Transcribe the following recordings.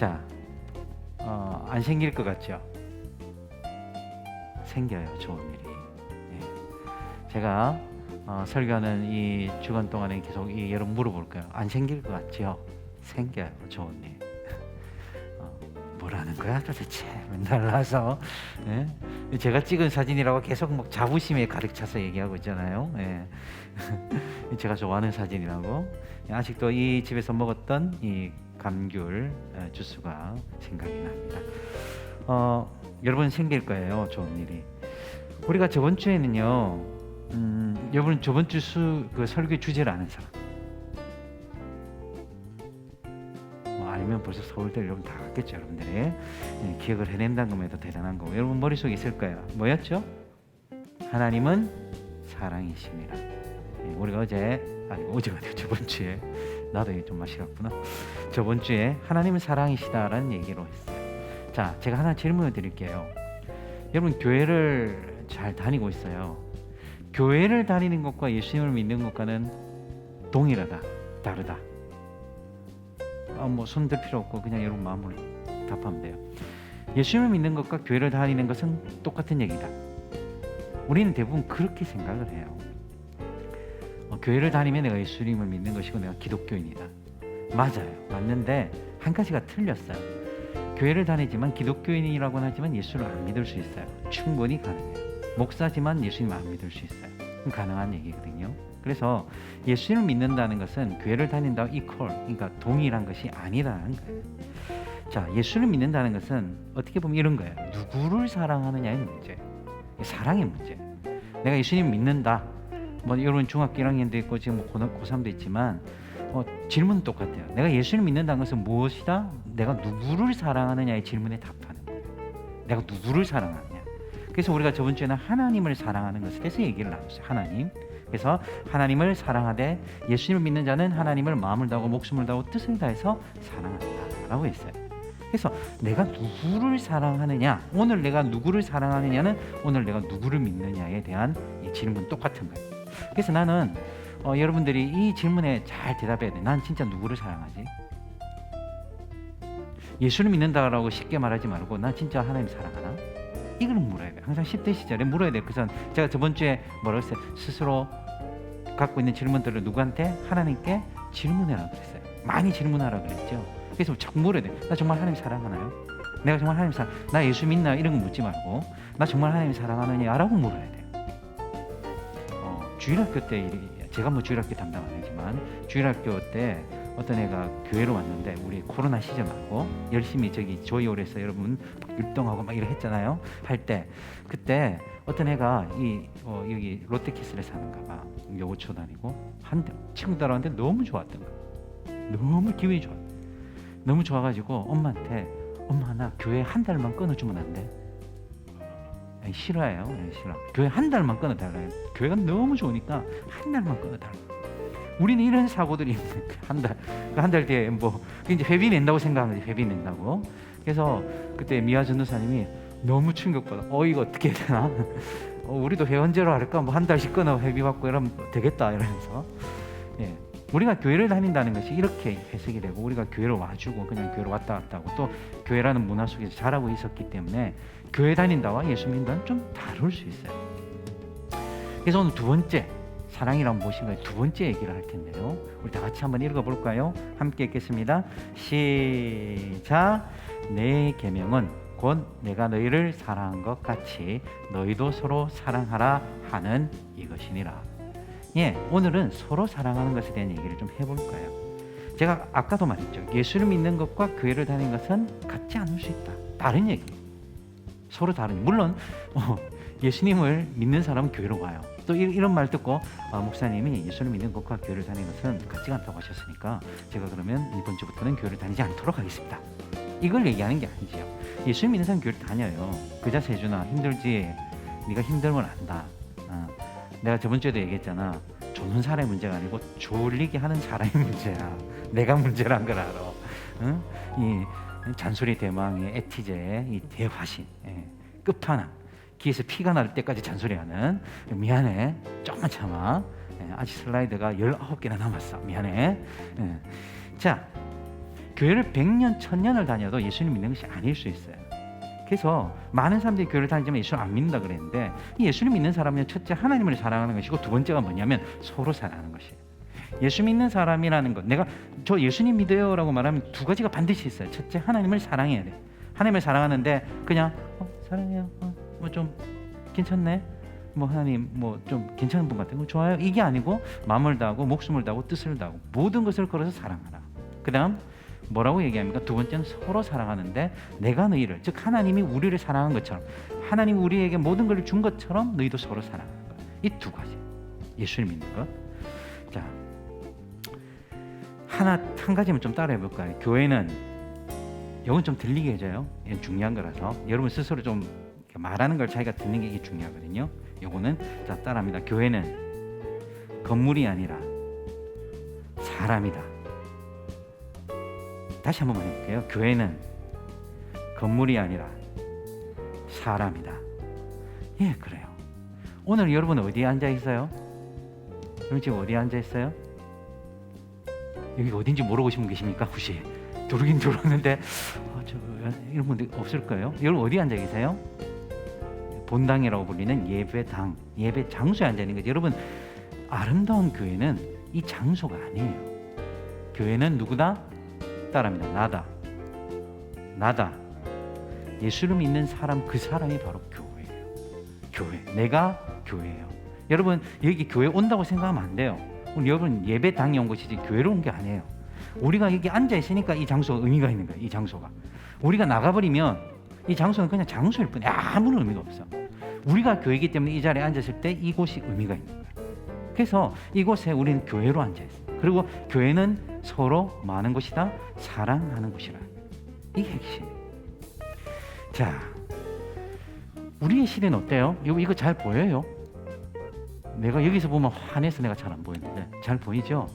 자, 어, 안 생길 것 같죠? 생겨요, 좋은 일이. 예. 제가 어, 설교하는 이 주간 동안에 계속 이 여러분 물어볼까요? 안 생길 것 같죠? 생겨요, 좋은 일. 어, 뭐라는 거야 도대체? 맨날 나서 예? 제가 찍은 사진이라고 계속 막 자부심에 가득 차서 얘기하고 있잖아요. 예. 제가 좋아하는 사진이라고 아직도 이 집에서 먹었던 이 감귤 어, 주스가 생각이 납니다. 어, 여러분 생길 거예요, 좋은 일이. 우리가 저번 주에는요, 음, 여러분 저번 주그 설교 주제를 아는 사람. 뭐 알면 벌써 서울대 여러분 다 갔겠죠, 여러분들이. 예, 기억을 해낸다는 것만 해도 대단한 거고. 여러분 머릿속에 있을 거예요. 뭐였죠? 하나님은 사랑이십니다. 예, 우리가 어제, 아니 어제가 아니고 저번 주에, 나도 이게 좀 맛이 갔구나. 저번 주에 하나님은 사랑이시다라는 얘기로 했어요. 자, 제가 하나 질문을 드릴게요. 여러분 교회를 잘 다니고 있어요. 교회를 다니는 것과 예수님을 믿는 것과는 동일하다, 다르다. 아, 뭐 손 들 필요 없고 그냥 여러분 마음으로 답하면 돼요. 예수님을 믿는 것과 교회를 다니는 것은 똑같은 얘기다. 우리는 대부분 그렇게 생각을 해요. 어, 교회를 다니면 내가 예수님을 믿는 것이고 내가 기독교인이다. 맞아요. 맞는데 한 가지가 틀렸어요. 교회를 다니지만 기독교인이라고는 하지만 예수를 안 믿을 수 있어요. 충분히 가능해요. 목사지만 예수님 안 믿을 수 있어요. 가능한 얘기거든요. 그래서 예수님을 믿는다는 것은 교회를 다닌다고 이퀄, 그러니까 동일한 것이 아니라는 거예요. 자, 예수를 믿는다는 것은 어떻게 보면 이런 거예요. 누구를 사랑하느냐의 문제. 사랑의 문제. 내가 예수님 믿는다. 뭐 여러분 중학교 1학년도 있고 지금 뭐 고, 고3도 있지만 어, 질문은 똑같아요. 내가 예수를 믿는다는 것은 무엇이다? 내가 누구를 사랑하느냐의 질문에 답하는 거예요. 내가 누구를 사랑하느냐. 그래서 우리가 저번 주에는 하나님을 사랑하는 것에 대해서 얘기를 나눴어요. 하나님. 그래서 하나님을 사랑하되 예수님을 믿는 자는 하나님을 마음을 다하고 목숨을 다하고 뜻을 다해서 사랑한다라고 했어요. 그래서 내가 누구를 사랑하느냐, 오늘 내가 누구를 사랑하느냐는 오늘 내가 누구를 믿느냐에 대한 이 질문 똑같은 거예요. 그래서 나는 어, 여러분들이 이 질문에 잘 대답해야 돼. 난 진짜 누구를 사랑하지? 예수를 믿는다라고 쉽게 말하지 말고 난 진짜 하나님 사랑하나? 이걸 물어야 돼. 항상 10대 시절에 물어야 돼. 그래서 제가 저번 주에 뭐라고 했어요? 스스로 갖고 있는 질문들을 누구한테? 하나님께 질문해라 그랬어요. 많이 질문하라 그랬죠. 그래서 자꾸 물어야 돼. 나 정말 하나님 사랑하나요? 내가 정말 하나님 사랑, 나 예수 믿나? 이런 거 묻지 말고 나 정말 하나님 사랑하느냐라고 물어야. 어, 주일학교 때 일이 제가 뭐 주일학교 담당 안 하지만 주일학교 때 어떤 애가 교회로 왔는데 우리 코로나 시절 말고 열심히 저기 조이올에서 여러분 율동하고 막 이래 했잖아요. 할 때 그때 어떤 애가 이 어, 여기 롯데캐슬에 사는가 봐. 여고초 다니고 한대 친구들 한테 너무 좋았던 거야. 너무 기분이 좋아. 너무 좋아가지고 엄마한테 엄마 나 교회 한 달만 끊어주면 안 돼? 싫어해요. 네, 싫어. 교회 한 달만 끊어달라요. 교회가 너무 좋으니까 한 달만 끊어달라. 우리는 이런 사고들이 거야. 한 달. 그한달 뒤에 뭐 이제 회비 낸다고 생각하면 회비 낸다고. 그래서 그때 미아 전도사님이 너무 충격받아. 어 이거 어떻게 해야 되나? 어, 우리도 회원제로 할까? 뭐 한 달씩 끊어 회비 받고 이러면 되겠다 이러면서. 예. 우리가 교회를 다닌다는 것이 이렇게 해석이 되고 우리가 교회로 와주고 그냥 교회로 왔다 갔다 하고 또 교회라는 문화 속에서 자라고 있었기 때문에 교회 다닌다와 예수 믿는다는 좀 다를 수 있어요. 그래서 오늘 두 번째 사랑이란 무엇인가 두 번째 얘기를 할 텐데요. 우리 다 같이 한번 읽어볼까요? 함께 읽겠습니다. 시작. 내 계명은 곧 내가 너희를 사랑한 것 같이 너희도 서로 사랑하라 하는 이것이니라. 예, 오늘은 서로 사랑하는 것에 대한 얘기를 좀 해볼 거예요. 제가 아까도 말했죠. 예수를 믿는 것과 교회를 다니는 것은 같지 않을 수 있다. 다른 얘기. 서로 다른. 물론 어, 예수님을 믿는 사람은 교회로 가요. 또 이, 이런 말 듣고 아, 목사님이 예수를 믿는 것과 교회를 다니는 것은 같지가 않다고 하셨으니까 제가 그러면 이번 주부터는 교회를 다니지 않도록 하겠습니다. 이걸 얘기하는 게 아니지요. 예수 믿는 사람 교회를 다녀요. 그자 세준아 힘들지. 네가 힘들면 안다. 어. 내가 저번 주에도 얘기했잖아. 조는 사람의 문제가 아니고 졸리게 하는 사람의 문제야. 내가 문제란 걸 알아. 응? 이 잔소리 대망의 에티제의 이 대화신, 예. 끝판왕. 귀에서 피가 날 때까지 잔소리하는 미안해. 조금만 참아. 예, 아직 슬라이드가 19개나 남았어. 미안해. 예. 자, 교회를 100년, 1000년을 다녀도 예수님 믿는 것이 아닐 수 있어요. 그래서 많은 사람들이 교회를 다니지만 예수를 안 믿는다 그랬는데 이 예수를 믿는 사람은 첫째 하나님을 사랑하는 것이고 두 번째가 뭐냐면 서로 사랑하는 것이에요. 예수 믿는 사람이라는 것 내가 저 예수님 믿어요라고 말하면 두 가지가 반드시 있어요. 첫째 하나님을 사랑해야 돼. 하나님을 사랑하는데 그냥 어, 사랑해요. 어, 뭐좀 괜찮네. 뭐 하나님 뭐 좀 괜찮은 분 같은 거 좋아요. 이게 아니고 마음을 다하고 목숨을 다하고 뜻을 다하고 모든 것을 걸어서 사랑하라. 그다음 뭐라고 얘기합니까? 두 번째는 서로 사랑하는데 내가 너희를 즉 하나님이 우리를 사랑한 것처럼 하나님 이 우리에게 모든 걸 준 것처럼 너희도 서로 사랑하는 것. 이 두 가지. 예수를 믿는 것. 하나 한 가지만 좀 따라해 볼까요? 교회는 이건 좀 들리게 해줘요. 이건 중요한 거라서 여러분 스스로 좀 말하는 걸 자기가 듣는 게 이게 중요하거든요. 요거는 자 따라합니다. 교회는 건물이 아니라 사람이다. 다시 한번 해볼게요. 교회는 건물이 아니라 사람이다. 예, 그래요. 오늘 여러분 어디에 앉아 있어요? 여러분 지금 어디에 앉아 있어요? 여기 어딘지 모르고 분 계십니까? 혹시 들어긴 들었는데 아, 저 이런 분들 없을 거예요. 여러분 어디 앉아 계세요? 본당이라고 불리는 예배당, 예배 장소에 앉아 있는 거죠. 여러분 아름다운 교회는 이 장소가 아니에요. 교회는 누구다? 따라합니다. 나다. 나다. 예수를 믿는 사람 그 사람이 바로 교회예요. 교회. 내가 교회예요. 여러분 여기 교회 온다고 생각하면 안 돼요. 여러분 예배 당에 온 것이지 교회로 온 게 아니에요. 우리가 여기 앉아 있으니까 이 장소가 의미가 있는 거예요. 이 장소가. 우리가 나가버리면 이 장소는 그냥 장소일 뿐이야. 아무런 의미가 없어. 우리가 교회이기 때문에 이 자리에 앉았을 때 이곳이 의미가 있는 거예요. 그래서 이곳에 우리는 교회로 앉아 있어요. 그리고 교회는 서로 많은 곳이다 사랑하는 곳이라. 이게 핵심. 자, 우리의 시대는 어때요? 이거 잘 보여요? 내가 여기서 보면 환해서 내가 잘 안 보이는데 잘 보이죠?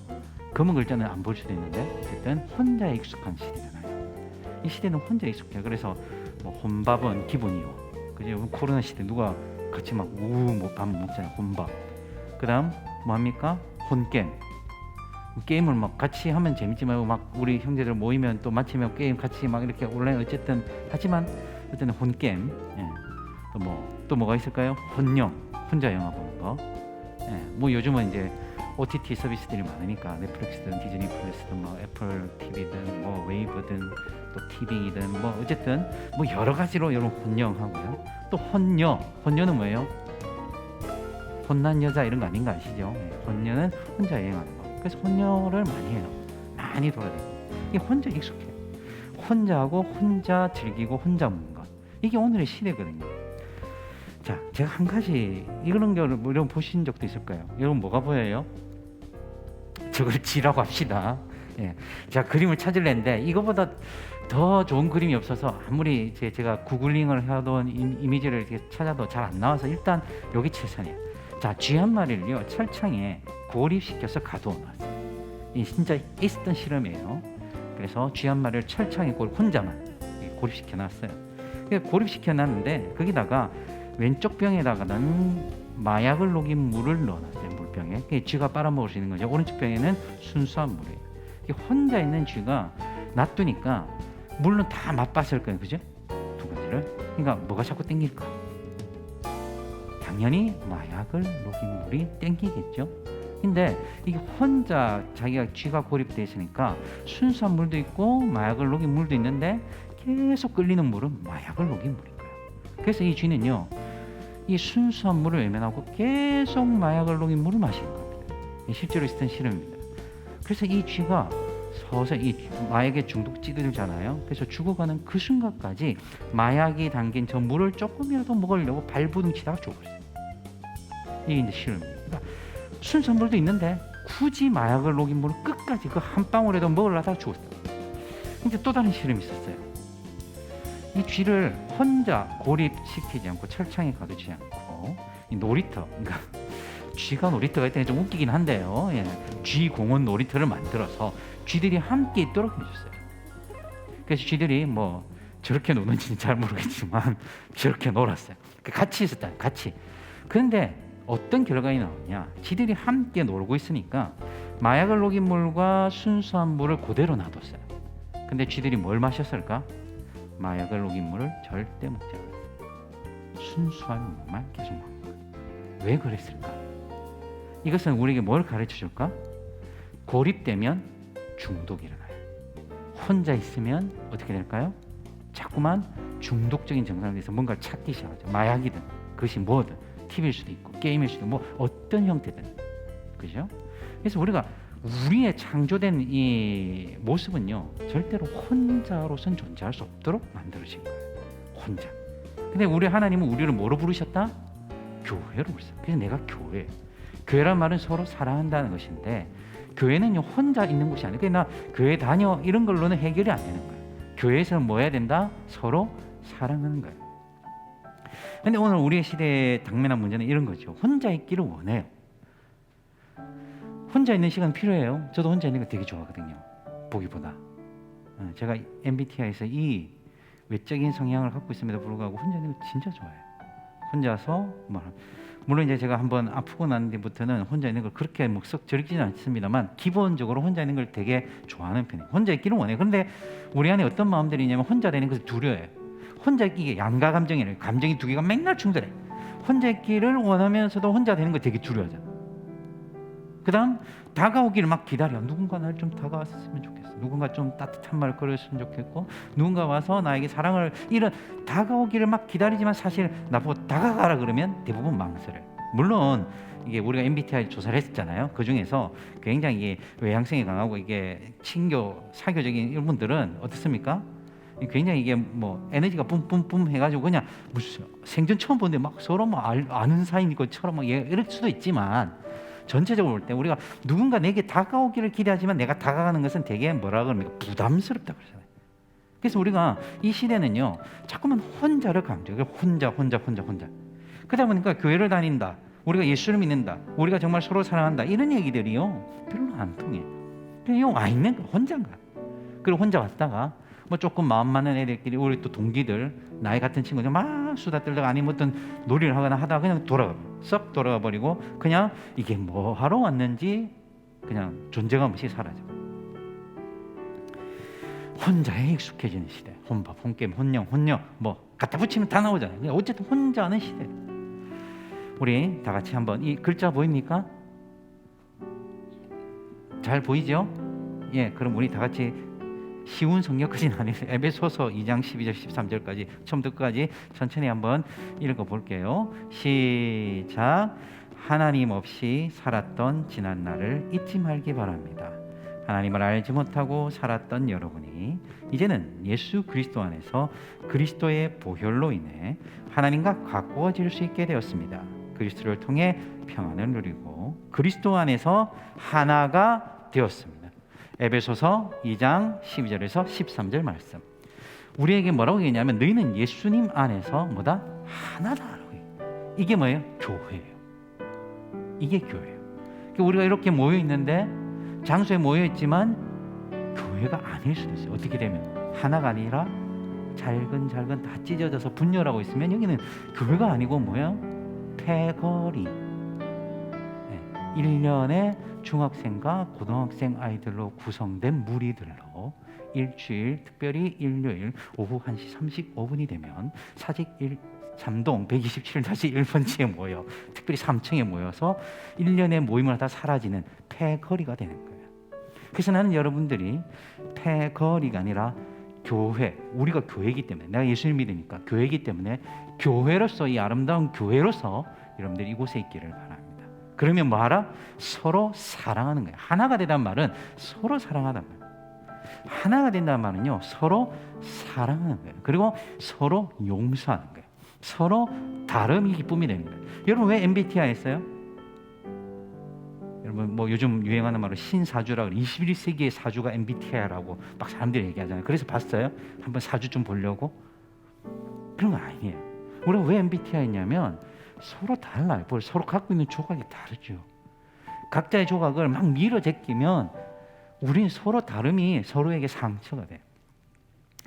검은 글자는 안 보일 수도 있는데 어쨌든 혼자 익숙한 시대잖아요. 이 시대는 혼자 익숙해. 그래서 뭐 혼밥은 기본이요. 그죠? 코로나 시대 누가 같이 막 우우 뭐밥 먹잖아요. 혼밥. 그다음 뭐 합니까? 혼게임. 게임을 막 같이 하면 재밌지 말고 막 우리 형제들 모이면 또 마치면 게임 같이 막 이렇게 온라인 어쨌든 하지만 어쨌든 혼게임. 예. 또 뭐 또 뭐가 있을까요? 혼영. 혼자 영화 보는 거. 예. 뭐 요즘은 이제 OTT 서비스들이 많으니까 넷플릭스든 디즈니 플러스든 뭐 애플 TV든 뭐 웨이브든 또 TV든 뭐 어쨌든 뭐 여러 가지로 여러분 혼영하고요. 또 혼녀. 혼녀는 뭐예요? 혼난 여자 이런 거 아닌 거 아시죠? 예, 혼녀는 혼자 여행하는 거. 그래서 혼녀를 많이 해요. 많이 돌아다니고. 이게 혼자 익숙해요. 혼자 하고 혼자 즐기고 혼자 먹는 것. 이게 오늘의 시대거든요. 자, 제가 한 가지 이런 걸뭐 여러분 보신 적도 있을 거예요. 여러분 뭐가 보여요? 저걸 지라고 합시다. 예. 제가 그림을 찾을랬는데 이거보다 더 좋은 그림이 없어서 아무리 제, 제가 구글링을 이- 이미지를 이렇게 찾아도 잘 안 나와서 일단 여기 최선이에요. 자, 쥐 한 마리를요 철창에 고립시켜서 가둬놨어요. 이 진짜 있었던 실험이에요. 그래서 쥐 한 마리를 철창에 고 혼자만 고립시켜 놨어요. 고립시켜 놨는데 거기다가 왼쪽 병에다가는 마약을 녹인 물을 넣어놨어요. 물병에. 쥐가 빨아먹을 수 있는 거죠. 오른쪽 병에는 순수한 물이에요. 혼자 있는 쥐가 놔두니까 물론 다 맛봤을 거예요. 그죠? 두 가지를. 그러니까 뭐가 자꾸 땡길까? 당연히 마약을 녹인 물이 땡기겠죠. 근데 이게 혼자 자기가 쥐가 고립돼 있으니까 순수한 물도 있고 마약을 녹인 물도 있는데 계속 끌리는 물은 마약을 녹인 거예요. 그래서 이 쥐는요, 이 순수한 물을 외면하고 계속 마약을 녹인 물을 마시는 겁니다. 이 실제로 있었던 실험입니다. 그래서 이 쥐가 서서히 이 마약에 중독 찌들잖아요. 그래서 죽어가는 그 순간까지 마약이 담긴 저 물을 조금이라도 먹으려고 발부둥 치다가 죽었어요. 이게 이제 실험입니다. 그러니까 순수한 물도 있는데 굳이 마약을 녹인 물을 끝까지 그 한 방울에도 먹으려다가 죽었어요. 근데 또 다른 실험이 있었어요. 이 쥐를 혼자 고립시키지 않고 철창에 가두지 않고 이 놀이터, 그러니까 쥐가 놀이터가 있다는 게좀 웃기긴 한데요. 예. 쥐 공원 놀이터를 만들어서 쥐들이 함께 있도록 해줬어요. 그래서 쥐들이 뭐 저렇게 노는지는 잘 모르겠지만 저렇게 놀았어요. 그 같이 있었다, 같이. 그런데 어떤 결과가 나오냐? 쥐들이 함께 놀고 있으니까 마약을 녹인 물과 순수한 물을 그대로 놔뒀어요. 근데 쥐들이 뭘 마셨을까? 마약을 녹인 물을 절대 먹지 않았어. 순수한 물만 계속 거야. 왜 그랬을까? 이것은 우리에게 뭘 가르쳐 줄까? 고립되면 중독이 일어나요. 혼자 있으면 어떻게 될까요? 자꾸만 중독적인 증상에 대해서 뭔가를 찾기 시작하죠. 마약이든 그것이 뭐든 TV일 수도 있고 게임일 수도 있고 뭐 어떤 형태든 그죠? 그래서 우리가 우리의 창조된 이 모습은요 절대로 혼자로선 존재할 수 없도록 만들어진 거예요. 혼자. 근데 우리 하나님은 우리를 뭐로 부르셨다? 교회로 부르셨어요. 그래서 내가 교회. 교회란 말은 서로 사랑한다는 것인데 교회는요 혼자 있는 곳이 아니에요. 그러니까 나 교회 다녀 이런 걸로는 해결이 안 되는 거예요. 교회에서는 뭐 해야 된다? 서로 사랑하는 거예요. 근데 오늘 우리의 시대에 당면한 문제는 이런 거죠. 혼자 있기를 원해요. 혼자 있는 시간 필요해요. 저도 혼자 있는 거 되게 좋아하거든요. 보기보다. 어, 제가 MBTI에서 이 외적인 성향을 갖고 있음에도 불구하고 혼자 있는 거 진짜 좋아해요. 혼자서 뭐 물론 이제 제가 한번 아프고 난 뒤부터는 혼자 있는 걸 그렇게 뭐썩 즐기지는 않습니다만 기본적으로 혼자 있는 걸 되게 좋아하는 편이에요. 혼자 있기는 원해요. 그런데 우리 안에 어떤 마음들이 있냐면 혼자 되는 것을 두려워해요. 혼자 있기 양가 감정이래요. 감정이 두 개가 맨날 충돌해. 혼자 있기를 원하면서도 혼자 되는 거 되게 두려워하잖아. 그다음 다가오기를 막 기다려. 누군가 날 좀 다가왔으면 좋겠어. 누군가 좀 따뜻한 말을 걸었으면 좋겠고 누군가 와서 나에게 사랑을 이런 다가오기를 막 기다리지만 사실 나보고 다가가라 그러면 대부분 망설여요. 물론 이게 우리가 MBTI 조사를 했잖아요. 그 중에서 굉장히 이게 외향성이 강하고 이게 친교 사교적인 이런 분들은 어떻습니까? 굉장히 이게 뭐 에너지가 뿜뿜뿜 해가지고 그냥 무슨 생전 처음 보는데 막 서로 뭐 알- 아는 사이인 것처럼 막 예, 이럴 수도 있지만 전체적으로 볼 때 우리가 누군가 내게 다가오기를 기대하지만 내가 다가가는 것은 되게 뭐라 그럽니까? 부담스럽다 그러잖아요. 그래서 우리가 이 시대는요 자꾸만 혼자를 강조해 혼자 혼자 혼자 혼자. 그러다 보니까 교회를 다닌다. 우리가 예수를 믿는다. 우리가 정말 서로 사랑한다. 이런 얘기들이요 별로 안 통해 그냥 와 있는 거 혼자인가 그리고 혼자 왔다가 뭐 조금 마음 맞는 애들끼리 우리 또 동기들 나이 같은 친구들 막 수다 떨다가 아니면 어떤 놀이를 하거나 하다가 그냥 돌아가 썩 돌아가 버리고 그냥 이게 뭐 하러 왔는지 그냥 존재감 없이 사라져. 혼자에 익숙해지는 시대. 혼밥 혼게임 혼영 혼녀 뭐 갖다 붙이면 다 나오잖아요. 어쨌든 혼자는 시대. 우리 다 같이 한번 이 글자 보입니까? 잘 보이죠? 예 그럼 우리 다 같이 쉬운 성경까지는 아니에요. 에베소서 2장 12절 13절까지 처음부터 끝까지 천천히 한번 읽어 볼게요. 시작. 하나님 없이 살았던 지난 날을 잊지 말기 바랍니다. 하나님을 알지 못하고 살았던 여러분이 이제는 예수 그리스도 안에서 그리스도의 보혈로 인해 하나님과 가까워질 수 있게 되었습니다. 그리스도를 통해 평안을 누리고 그리스도 안에서 하나가 되었습니다. 에베소서 2장 12절에서 13절 말씀. 우리에게 뭐라고 얘기냐면 너희는 예수님 안에서 뭐다. 해요. 이게 뭐예요? 교회예요. 이게 교회예요. 그러니까 우리가 이렇게 모여 있는데 장소에 모여 있지만 교회가 아닐 수도 있어요. 어떻게 되면 하나가 아니라 잘근잘근 다 찢어져서 분열하고 있으면 여기는 교회가 아니고 뭐야? 패거리. 네, 1년에 중학생과 고등학생 아이들로 구성된 무리들로 일주일 특별히 일요일 오후 1시 35분이 되면 사직 1 잠동 127-1번지에 모여 특별히 3층에 모여서 1년의 모임을 하다 사라지는 패거리가 되는 거예요. 그래서 나는 여러분들이 패거리가 아니라 교회, 우리가 교회이기 때문에 내가 예수를 믿으니까 교회이기 때문에 교회로서 이 아름다운 교회로서 여러분들이 이곳에 있기를 바랍니다. 그러면 뭐하라? 서로 사랑하는 거예요. 하나가 되단 말은 서로 사랑하단 말이에요. 하나가 된다는 말은요, 서로 사랑하는 거예요. 그리고 서로 용서하는 거예요. 서로 다름이 기쁨이 되는 거예요. 여러분 왜 MBTI 했어요? 여러분 뭐 요즘 유행하는 말로 신사주라 그래. 21세기의 사주가 MBTI라고 막 사람들이 얘기하잖아요. 그래서 봤어요? 한번 사주 좀 보려고? 그런 거 아니에요. 우리가 왜 MBTI 했냐면 서로 달라요. 뭘 서로 갖고 있는 조각이 다르죠. 각자의 조각을 막 밀어 제끼면 우리는 서로 다름이 서로에게 상처가 돼요.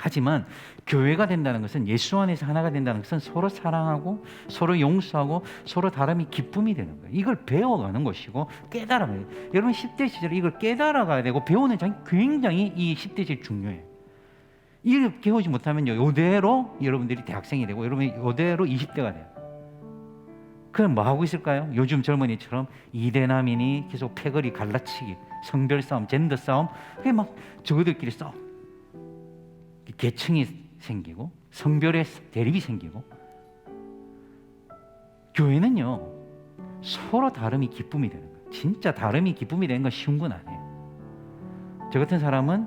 하지만 교회가 된다는 것은 예수 안에서 하나가 된다는 것은 서로 사랑하고 서로 용서하고 서로 다름이 기쁨이 되는 거예요. 이걸 배워가는 것이고 깨달아가요. 여러분 10대 시절에 이걸 깨달아가야 되고 배우는 장 굉장히 이 10대 시절 중요해요. 이렇게 배우지 못하면요, 요대로 여러분들이 대학생이 되고 여러분이 요대로 20대가 돼요. 그럼 뭐 하고 있을까요? 요즘 젊은이처럼 이대남이니 계속 패거리 갈라치기, 성별 싸움, 젠더 싸움, 그게 막 저들끼리 싸움. 계층이 생기고 성별의 대립이 생기고 교회는요 서로 다름이 기쁨이 되는 거예요. 진짜 다름이 기쁨이 되는 건 쉬운 건 아니에요. 저 같은 사람은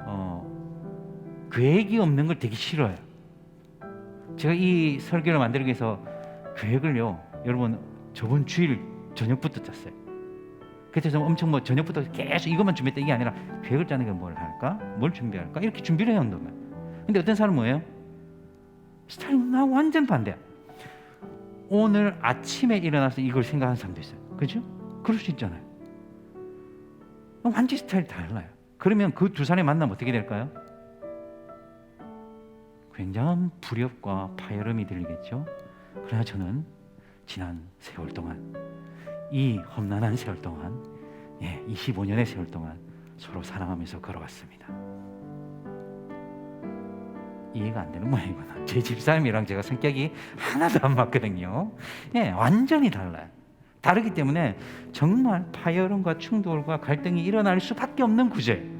어, 계획이 없는 걸 되게 싫어해요. 제가 이 설교를 만들기 위해서 계획을요, 여러분 저번 주일 저녁부터 짰어요. 그래서 엄청 뭐 저녁부터 계속 이것만 준비했다 이게 아니라 계획을 짜는 게 뭘 할까, 뭘 준비할까 이렇게 준비를 해야 한다면. 근데 어떤 사람은 뭐예요? 스타일 나 완전 반대야. 오늘 아침에 일어나서 이걸 생각하는 사람도 있어요. 그죠? 그럴 수 있잖아요. 완전 스타일 달라요. 그러면 그 두 사람이 만나면 어떻게 될까요? 굉장한 불협과 파열음이 들리겠죠. 그러나 저는 지난 세월 동안 이 험난한 세월 동안 예, 25년의 세월 동안 서로 사랑하면서 걸어왔습니다. 이해가 안 되는 모양이구나. 제 집사람이랑 제가 성격이 하나도 안 맞거든요. 예, 완전히 달라요. 다르기 때문에 정말 파열음과 충돌과 갈등이 일어날 수밖에 없는 구조예요.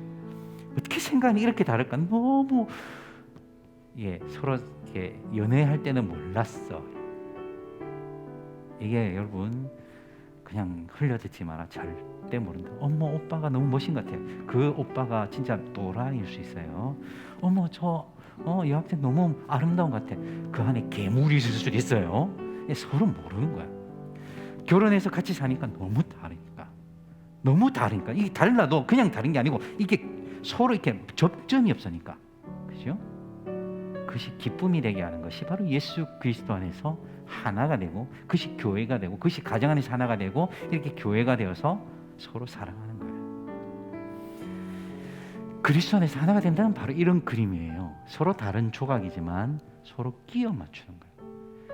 어떻게 생각이 이렇게 다를까? 너무 예, 서로 이렇게 연애할 때는 몰랐어. 이게 여러분 그냥 흘려듣지 마라. 절대 모른다. 어머 오빠가 너무 멋진 것 같아요. 그 오빠가 진짜 또라이일 수 있어요. 어머 저 어, 이 학생 너무 아름다운 것 같아. 그 안에 괴물이 있을 수도 있어요. 예, 서로 모르는 거야. 결혼해서 같이 사니까 너무 다르니까. 너무 다르니까. 이게 달라도 그냥 다른 게 아니고 이게 서로 이렇게 접점이 없으니까. 그죠? 그것이 기쁨이 되게 하는 것이 바로 예수 그리스도 안에서 하나가 되고 그것이 교회가 되고 그것이 가정 안에서 하나가 되고 이렇게 교회가 되어서 서로 사랑하는 거예요. 그리스도 안에서 하나가 된다는 바로 이런 그림이에요. 서로 다른 조각이지만 서로 끼워 맞추는 거예요.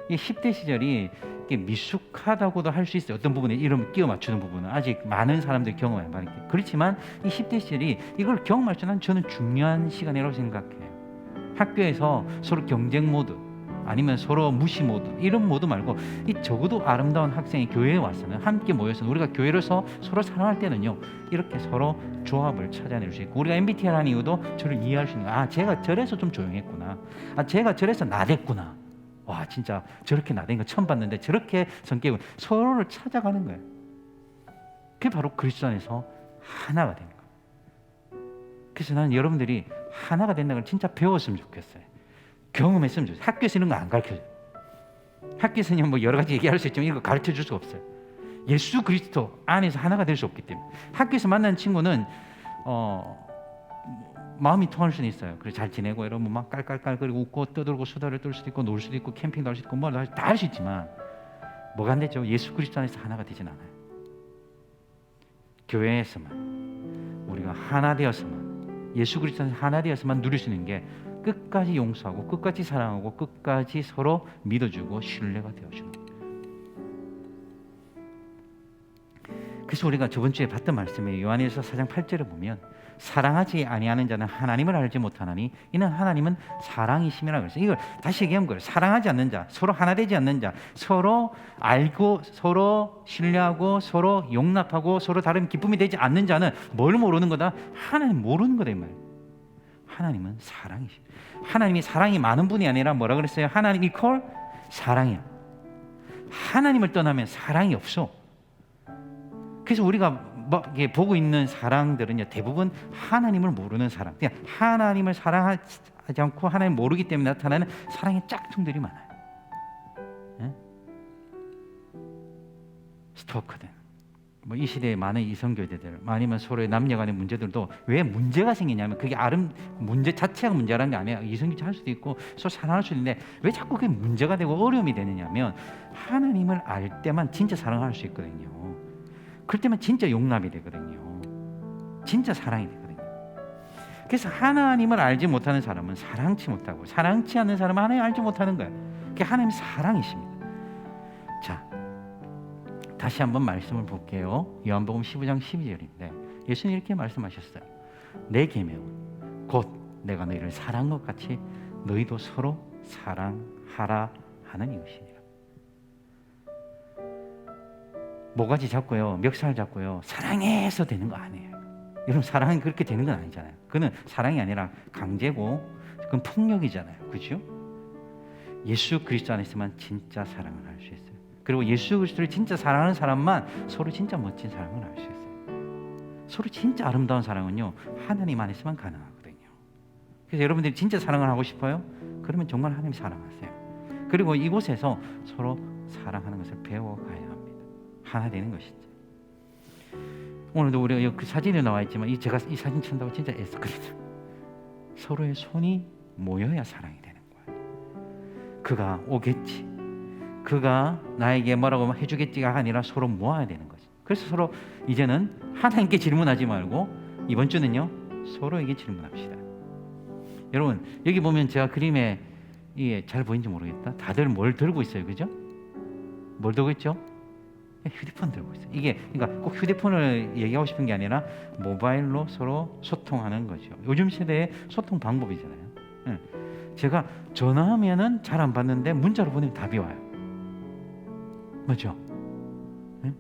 이 10대 시절이 미숙하다고도 할 수 있어요. 어떤 부분에 이런 끼워 맞추는 부분은 아직 많은 사람들이 경험해 많이 그렇지만 이 10대 시절이 이걸 경험할 줄은 저는 중요한 시간이라고 생각해요. 학교에서 서로 경쟁 모드 아니면 서로 무시 모드 이런 모드 말고 이 적어도 아름다운 학생이 교회에 와서는 함께 모여서 우리가 교회로서 서로 사랑할 때는요 이렇게 서로 조합을 찾아낼 수 있고 우리가 MBTI 하는 이유도 저를 이해할 수 있는 거야. 아 제가 저래서 좀 조용했구나 아 제가 저래서 나댔구나 와 진짜 저렇게 나댄 거 처음 봤는데 저렇게 성격을 서로를 찾아가는 거예요 그게 바로 그리스도 안에서 하나가 되는 거예요 그래서 나는 여러분들이 하나가 된다는 걸 진짜 배웠으면 좋겠어요. 경험했으면 좋겠어요. 학교에서 이런 거 안 가르쳐줘요. 학교에서는 뭐 여러 가지 얘기할 수 있지만 이거 가르쳐 줄수 없어요. 예수 그리스도 안에서 하나가 될 수 없기 때문에 학교에서 만난 친구는 어, 마음이 통할 수는 있어요. 그래 잘 지내고 이러면 막 깔깔깔거리고 웃고 떠들고 수다를 떨 수도 있고 놀 수도 있고 캠핑도 할수 있고 뭐다할 수 있지만 뭐가 안 되죠? 예수 그리스도 안에서 하나가 되진 않아요. 교회에서만 우리가 하나 되어서만 예수 그리스도 안에서 하나 되어서만 누릴 수 있는 게 끝까지 용서하고 끝까지 사랑하고 끝까지 서로 믿어주고 신뢰가 되어주는 거예요. 그래서 우리가 저번 주에 봤던 말씀에 요한일서 4장 8절을 보면 사랑하지 아니하는 자는 하나님을 알지 못하나니 이는 하나님은 사랑이심이라 그랬어요. 이걸 다시 얘기한 거예요. 사랑하지 않는 자, 서로 하나 되지 않는 자, 서로 알고 서로 신뢰하고 서로 용납하고 서로 다른 기쁨이 되지 않는 자는 뭘 모르는 거다? 하나님 모르는 거다 이 말이에요. 하나님은 사랑이시. 하나님이 사랑이 많은 분이 아니라 뭐라 그랬어요? 하나님 이퀄 사랑이야. 하나님을 떠나면 사랑이 없어. 그래서 우리가 뭐 보고 있는 사랑들은요 대부분 하나님을 모르는 사랑. 그냥 하나님을 사랑하지 않고 하나님 모르기 때문에 나타나는 사랑의 짝퉁들이 많아요. 예? 스토커든 뭐 이 시대에 많은 이성교제들 아니면 서로의 남녀간의 문제들도 왜 문제가 생기냐면 그게 아름 문제 자체가 문제라는 게 아니야 이성교제 할 수도 있고 서로 사랑할 수 있는데 왜 자꾸 그게 문제가 되고 어려움이 되느냐면 하나님을 알 때만 진짜 사랑할 수 있거든요. 그럴 때만 진짜 용납이 되거든요. 진짜 사랑이 되거든요. 그래서 하나님을 알지 못하는 사람은 사랑치 못하고 사랑치 않는 사람은 하나님 알지 못하는 거예요. 그게 하나님 사랑이십니다. 자 다시 한번 말씀을 볼게요. 요한복음 15장 12절인데 예수님 이렇게 말씀하셨어요. 내 계명은 곧 내가 너희를 사랑한 것 같이 너희도 서로 사랑하라 하는 이것이니라. 모가지 잡고요, 멱살 잡고요, 사랑해서 되는 거 아니에요. 여러분 사랑은 그렇게 되는 건 아니잖아요. 그는 사랑이 아니라 강제고 그건 폭력이잖아요. 그죠? 예수 그리스도 안에서만 진짜 사랑을 할 수 있어요. 그리고 예수 그리스도를 진짜 사랑하는 사람만 서로 진짜 멋진 사랑을 할수 있어요. 서로 진짜 아름다운 사랑은요 하나님 안에서만 가능하거든요. 그래서 여러분들이 진짜 사랑을 하고 싶어요? 그러면 정말 하나님 사랑하세요. 그리고 이곳에서 서로 사랑하는 것을 배워가야 합니다. 하나 되는 것이죠. 오늘도 우리가 그 사진에 나와 있지만 이 제가 이 사진 친다고 진짜 애썼거든요. 서로의 손이 모여야 사랑이 되는 거예요. 그가 오겠지. 그가 나에게 뭐라고 해주겠지가 아니라 서로 모아야 되는 거죠. 그래서 서로 이제는 하나님께 질문하지 말고 이번 주는요 서로에게 질문합시다. 여러분 여기 보면 제가 그림에 이게 잘 보이는지 모르겠다. 다들 뭘 들고 있어요, 그죠? 뭘 들고 있죠? 휴대폰 들고 있어요. 이게 그러니까 꼭 휴대폰을 얘기하고 싶은 게 아니라 모바일로 서로 소통하는 거죠. 요즘 세대의 소통 방법이잖아요. 예. 제가 전화하면은 잘 안 받는데 문자로 보내면 답이 와요. 예?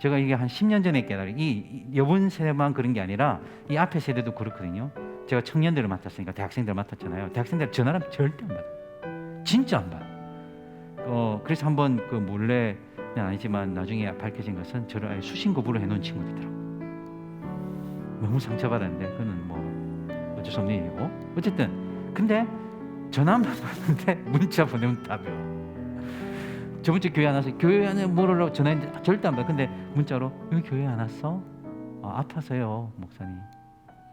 제가 이게 한 10년 전에 깨달은 이, 이 여분 세대만 그런 게 아니라 이 앞에 세대도 그렇거든요. 제가 청년들을 맡았으니까 대학생들 맡았잖아요. 대학생들 전화를 절대 안 받아. 진짜 안 받아. 어 그래서 한번 그 몰래 는 아니지만 나중에 밝혀진 것은 저를 아예 수신 거부를 해놓은 친구들이더라고. 너무 상처받았는데 그는 뭐 어쩔 수 없는 일이고 어쨌든 근데 전화만 받는데 문자 보내면 답이 와. 저번 주 교회 안 와서 교회 안에 뭐라고 전화했는데 절대 안 받아. 근데 문자로 왜 교회 안 왔어? 아, 아파서요 목사님.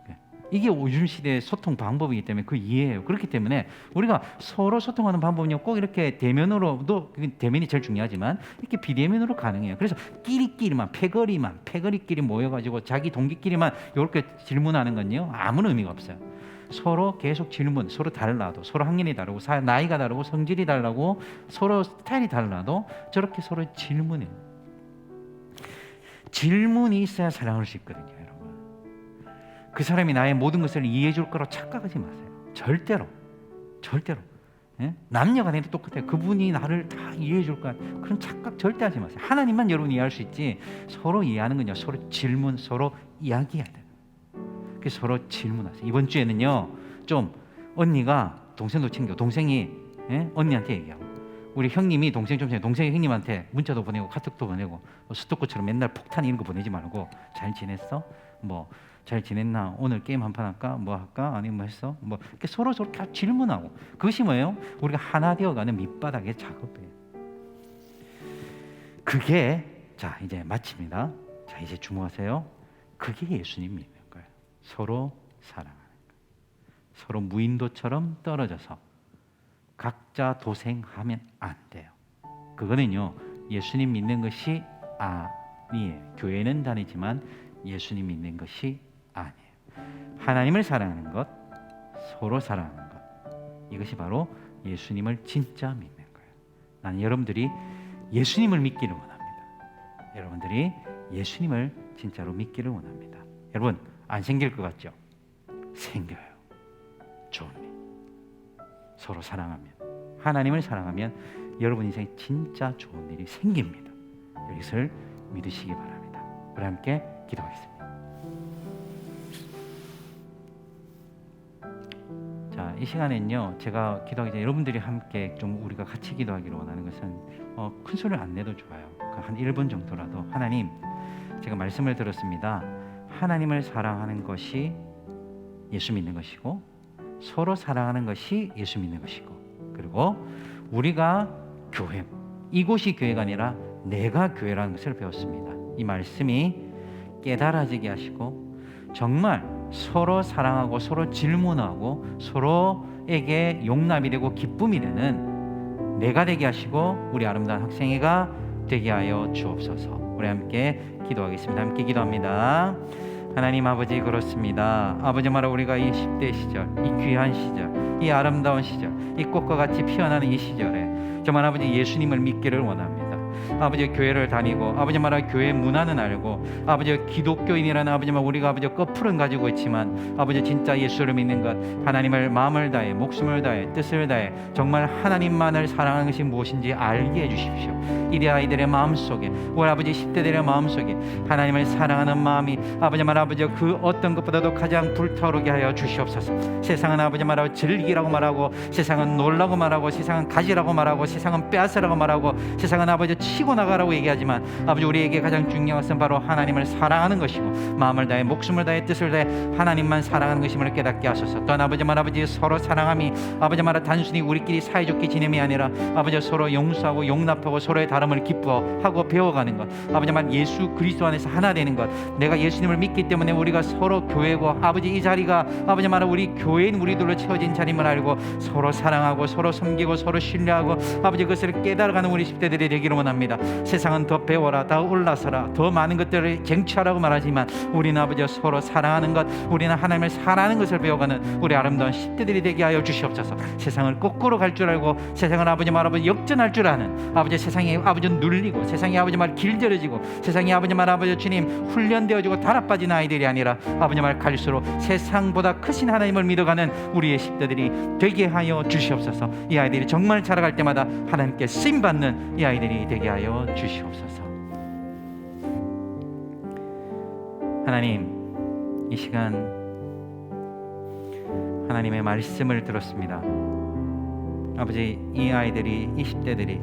네. 이게 요즘 시대의 소통 방법이기 때문에 그 이해해요. 그렇기 때문에 우리가 서로 소통하는 방법은요 꼭 이렇게 대면으로도 대면이 제일 중요하지만 이렇게 비대면으로 가능해요. 그래서 끼리끼리만 패거리만 패거리끼리 모여가지고 자기 동기끼리만 이렇게 질문하는 건요 아무런 의미가 없어요. 서로 계속 질문, 서로 달라도 서로 학년이 다르고 사- 나이가 다르고 성질이 다르고 서로 스타일이 달라도 저렇게 서로 질문해요. 질문이 있어야 사랑할 수 있거든요, 여러분. 그 사람이 나의 모든 것을 이해해 줄 거라고 착각하지 마세요. 절대로. 절대로. 예? 남녀가 내도 똑같아요. 그분이 나를 다 이해해 줄 거야. 그런 착각 절대 하지 마세요. 하나님만 여러분 이해할 수 있지. 서로 이해하는 건요. 서로 질문, 서로 이야기해야 돼요. 그래서 서로 질문하세요. 이번 주에는요. 좀 언니가 동생도 챙겨. 동생이 예? 언니한테 얘기하고 우리 형님이 동생 좀 챙겨. 동생이 형님한테 문자도 보내고 카톡도 보내고 뭐 스토커처럼 맨날 폭탄 이런 거 보내지 말고 잘 지냈어? 뭐 잘 지냈나? 오늘 게임 한 판 할까? 뭐 할까? 아니면 뭐 했어? 뭐 이렇게 서로 서로 다 질문하고 그것이 뭐예요? 우리가 하나 되어가는 밑바닥의 작업이에요. 그게 자 이제 마칩니다. 자 이제 주목하세요. 그게 예수님 믿는 거예요. 서로 사랑하는 거예요. 서로 무인도처럼 떨어져서 각자 도생하면 안 돼요. 그거는요 예수님 믿는 것이 아니에요. 교회는 다니지만 예수님 믿는 것이 아니에요. 하나님을 사랑하는 것, 서로 사랑하는 것 이것이 바로 예수님을 진짜 믿는 거예요. 나는 여러분들이 예수님을 믿기를 원합니다. 여러분들이 예수님을 진짜로 믿기를 원합니다. 여러분 안 생길 것 같죠? 생겨요. 좋은 일. 서로 사랑하면 하나님을 사랑하면 여러분 인생에 진짜 좋은 일이 생깁니다. 이것을 믿으시기 바랍니다. 우리 함께 기도하겠습니다. 자, 이 시간엔요, 제가 기도하기 전에 여러분들이 함께 좀 우리가 같이 기도하기를 원하는 것은 어, 큰 소리를 안 내도 좋아요. 그한 1분 정도라도 하나님, 제가 말씀을 들었습니다. 하나님을 사랑하는 것이 예수 믿는 것이고 서로 사랑하는 것이 예수 믿는 것이고 그리고 우리가 교회 이곳이 교회가 아니라 내가 교회라는 것을 배웠습니다. 이 말씀이 깨달아지게 하시고 정말 서로 사랑하고 서로 질문하고 서로에게 용납이 되고 기쁨이 되는 내가 되게 하시고 우리 아름다운 학생회가 되게 하여 주옵소서. 우리 함께 기도하겠습니다. 함께 기도합니다. 하나님 아버지 그렇습니다. 아버지 말아 우리가 이 10대 시절, 이 귀한 시절, 이 아름다운 시절, 이 꽃과 같이 피어나는 이 시절에 정말 아버지 예수님을 믿기를 원합니다. 아버지 교회를 다니고 아버지 말아 교회 문화는 알고 아버지 기독교인이라는 아버지 말 우리가 아버지 꺼풀은 가지고 있지만 아버지 진짜 예수를 믿는 것 하나님을 마음을 다해 목숨을 다해 뜻을 다해 정말 하나님만을 사랑하는 것이 무엇인지 알게 해주십시오. 이리 아이들의 마음 속에 우리 아버지 10대들의 마음 속에 하나님을 사랑하는 마음이 아버지 말 아버지 그 어떤 것보다도 가장 불타오르게 하여 주시옵소서. 세상은 아버지 말하고 즐기라고 말하고 세상은 놀라고 말하고 세상은 가지라고 말하고 세상은 빼앗으라고 말하고 세상은 아버지 치고 나가라고 얘기하지만 아버지 우리에게 가장 중요한 것은 바로 하나님을 사랑하는 것이고 마음을 다해 목숨을 다해 뜻을 다해 하나님만 사랑하는 것임을 깨닫게 하소서. 또한 아버지 말 아버지 서로 사랑함이 아버지 말아 단순히 우리끼리 사이좋게 지냄이 아니라 아버지 서로 용서하고 용납하고 서로의 다름을 기뻐하고 배워가는 것. 아버지 말 예수 그리스도 안에서 하나 되는 것. 내가 예수님을 믿기 때문에 우리가 서로 교회고 아버지 이 자리가 아버지 말아 우리 교회인 우리들로 채워진 자림을 알고 서로 사랑하고 서로 섬기고 서로 신뢰하고 아버지 그것을 깨달아가는 우리 10대들이 되기를 원합니다. 세상은 더 배워라, 더 올라서라, 더 많은 것들을 쟁취하라고 말하지만 우리는 아버지 서로 사랑하는 것, 우리는 하나님을 사랑하는 것을 배워가는 우리 아름다운 10대들이 되게 하여 주시옵소서. 세상을 거꾸로 갈 줄 알고 세상을 아버지 말 아버지 역전할 줄 아는 아버지 세상이 아버지 눌리고 세상이 아버지 말 길들여지고 세상이 아버지 말 아버지 주님 훈련되어지고 달아빠진 아이들이 아니라 아버지 말 갈수록 세상보다 크신 하나님을 믿어가는 우리의 10대들이 되게 하여 주시옵소서. 이 아이들이 정말 자라갈 때마다 하나님께 쓰임 받는 이 아이들이 되게 하여 주시옵소서. 하나님 이 시간 하나님의 말씀을 들었습니다. 아버지 이 아이들이 이 10대들이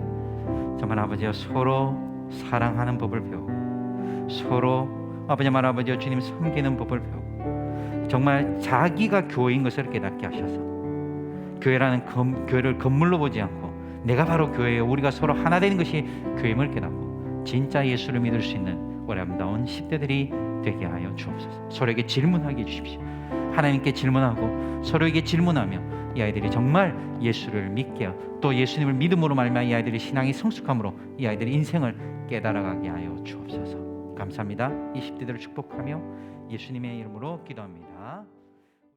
정말 아버지와 서로 사랑하는 법을 배우고 서로 아버지 말 아버지와 주님 섬기는 법을 배우고 정말 자기가 교회인 것을 깨닫게 하셔서 교회라는 검, 교회를 건물로 보지 않고 내가 바로 교회예요. 우리가 서로 하나 되는 것이 교회임을 깨닫고 진짜 예수를 믿을 수 있는 아름다운 10대들이 되게 하여 주옵소서. 서로에게 질문하게 해주십시오. 하나님께 질문하고 서로에게 질문하며 이 아이들이 정말 예수를 믿게 또 예수님을 믿음으로 말미암아 이 아이들의 신앙이 성숙함으로 이 아이들의 인생을 깨달아가게 하여 주옵소서. 감사합니다. 이 10대들을 축복하며 예수님의 이름으로 기도합니다.